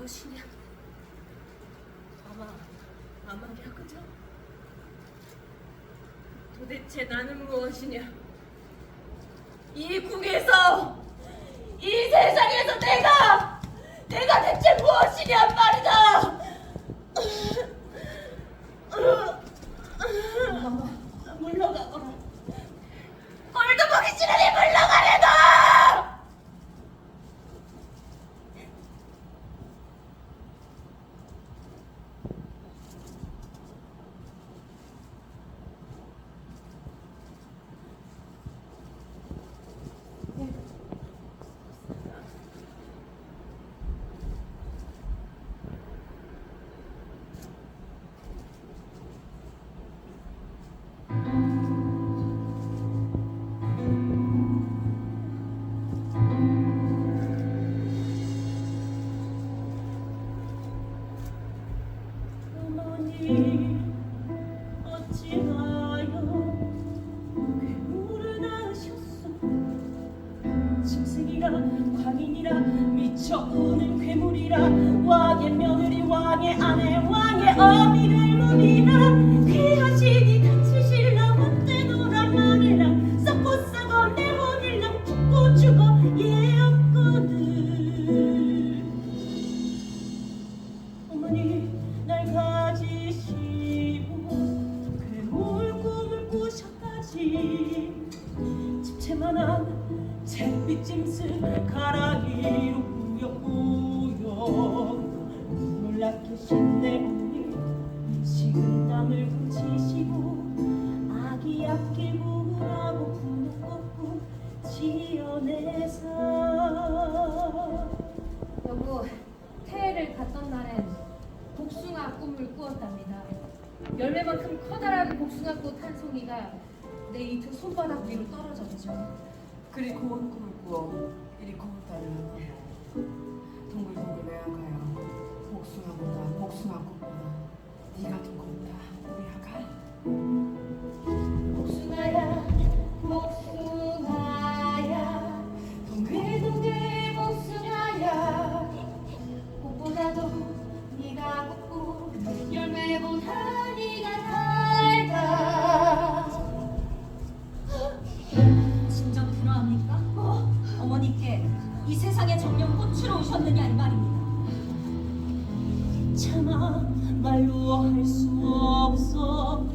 무엇이냐? 아마 아마랴 그죠? 도대체 나는 무엇이냐? 이 국에서 이 세상에서 내가 내가 대체 무엇이냔 말 우는 괴물이라 왕의 며느리 왕의 아내 왕의 어미 할머니라. 귀하시니 다치실라. 못되노라 말해라. 썩고 썩어 내 혼일랑 죽고 죽어 예었거든. 어머니 날 가지시고 괴물 꿈을 꾸셨다지. 집채만한 잿빛 짐승 가라기로 꾸역꾸역 놀랍게 신내 어머니 식은 땀을 훔치시고 아기 앞길 구하고 분노 꺾고 지어내사 여보, 태를 갔던 날엔 복숭아 꿈을 꾸었답니다. 열매만큼 커다란 복숭아꽃 한 송이가 내 이두 손바닥 위로 떨어졌죠. 그리 고운 꿈을 꾸어 이리 고운 딸을 동글동글 외아가야 복숭아보다 복숭아 꽃보다 세상에 정령 꽃으로 오셨느냐 이 말입니다. 차마 말로 할 수 없어